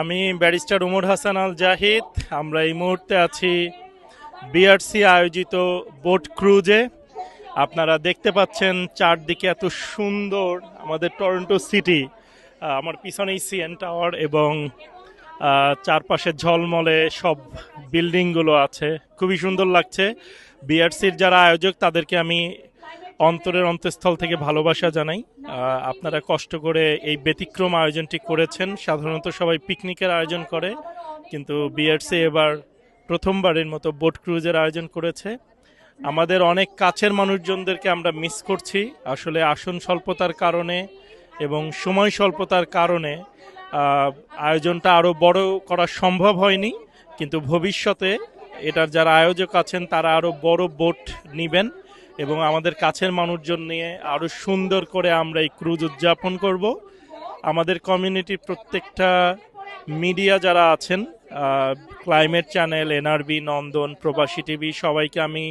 আমি ব্যারিস্টার উমর হাসান আল জাহিদ আমরা এই মুহূর্তে আছি বিআরসি আয়োজিত বোট ক্রুজে। আপনারা দেখতে পাচ্ছেন চারদিকে এত সুন্দর আমাদের টরন্টো সিটি আমার পিছনেই সিএন টাওয়ার এবং চারপাশে ঝলমলে সব বিল্ডিংগুলো আছে। খুবই সুন্দর লাগছে। বিআরসির যারা আয়োজক, তাদেরকে আমি অন্তরের অন্তঃস্থল থেকে ভালোবাসা জানাই। আপনারা কষ্ট করে এই ব্যতিক্রম আয়োজনটি করেছেন। সাধারণত সবাই পিকনিকের আয়োজন করে কিন্তু বিআরসি এবার প্রথমবারের মতো বোট ক্রুজের আয়োজন করেছে। আমাদের অনেক কাছের মানুষজনদেরকে আমরা মিস করছি। আসলে আসন স্বল্পতার কারণে এবং সময় স্বল্পতার কারণে আয়োজনটা আরও বড় করা সম্ভব হয়নি। কিন্তু ভবিষ্যতে এটার যারা আয়োজক আছেন তারা আরও বড় বোট নিবেন। এবং আমাদের কাছের মানুষজন নিয়ে আরও সুন্দর করে আমরা এই ক্রুজ উদযাপন করব। আমাদের কমিউনিটির প্রত্যেকটা মিডিয়া যারা আছেন ক্লাইমেট চ্যানেল এনআরবি নন্দন প্রবাসী টিভি সবাইকে আমি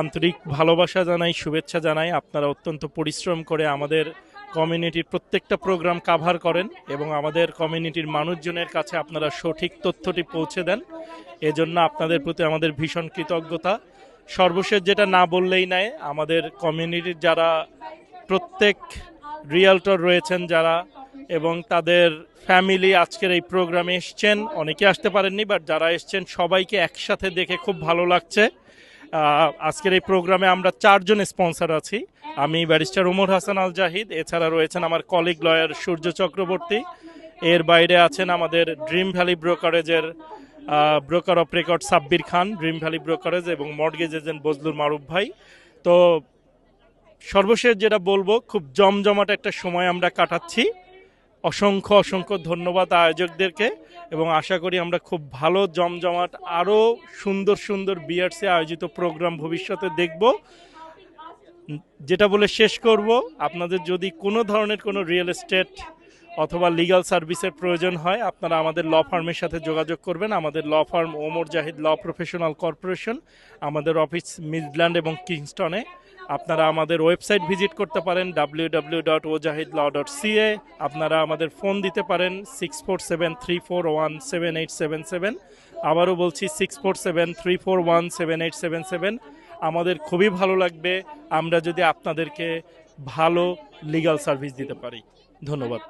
আন্তরিক ভালোবাসা জানাই, শুভেচ্ছা জানাই। আপনারা অত্যন্ত পরিশ্রম করে আমাদের কমিউনিটির প্রত্যেকটা প্রোগ্রাম কাভার করেন এবং আমাদের কমিউনিটির মানুষজনের কাছে আপনারা সঠিক তথ্যটি পৌঁছে দেন। এজন্য আপনাদের প্রতি আমাদের ভীষণ কৃতজ্ঞতা। সর্বশেষ যেটা না বললেই নাই, আমাদের কমিউনিটির যারা প্রত্যেক রিয়ালটর রয়েছেন যারা এবং তাদের ফ্যামিলি আজকের এই প্রোগ্রামে এসছেন, অনেকে আসতে পারেননি বাট যারা এসছেন সবাইকে একসাথে দেখে খুব ভালো লাগছে। আজকের এই প্রোগ্রামে আমরা চারজন স্পন্সর আছি। আমি ব্যারিস্টার উমর হাসান আল জাহিদ এছাড়া রয়েছেন আমার কলিগ লয়ার সূর্য চক্রবর্তী। এর বাইরে আছেন আমাদের ড্রিম ভ্যালি ব্রোকারেজের broker of record Sabbir Khan Dream Valley brokerage এবং মর্গেজ এজেন্ট বজলুর মারুফ ভাই। তো সর্বশেষ যেটা বলব, খুব জমজমাট একটা সময় আমরা কাটাচ্ছি। অসংখ্য অসংখ্য ধন্যবাদ আয়োজকদেরকে এবং আশা করি আমরা খুব ভালো, জমজমাট, আরও সুন্দর সুন্দর বিআরসি আয়োজিত প্রোগ্রাম ভবিষ্যতে দেখব। যেটা বলে শেষ করব, আপনাদের যদি কোনো ধরনের কোনো রিয়েল এস্টেট অথবা লিগ্যাল সার্ভিসের প্রয়োজন হয়, আপনারা আমাদের ল ফার্মের সাথে যোগাযোগ করবেন। আমাদের law firm Omar Zahid law professional corporation আমাদের অফিস মিডল্যান্ড এবং কিংস্টনে আপনারা আমাদের ওয়েবসাইট ভিজিট করতে পারেন W W dot ozahid law dot CA আপনারা আমাদের ফোন দিতে পারেন six four seven three four one seven eight seven seven আবারও বলছি six four seven three four one seven eight seven seven আমাদের খুবই ভালো লাগবে, আমরা যদি আপনাদেরকে ভালো লিগ্যাল সার্ভিস দিতে পারি। ধন্যবাদ।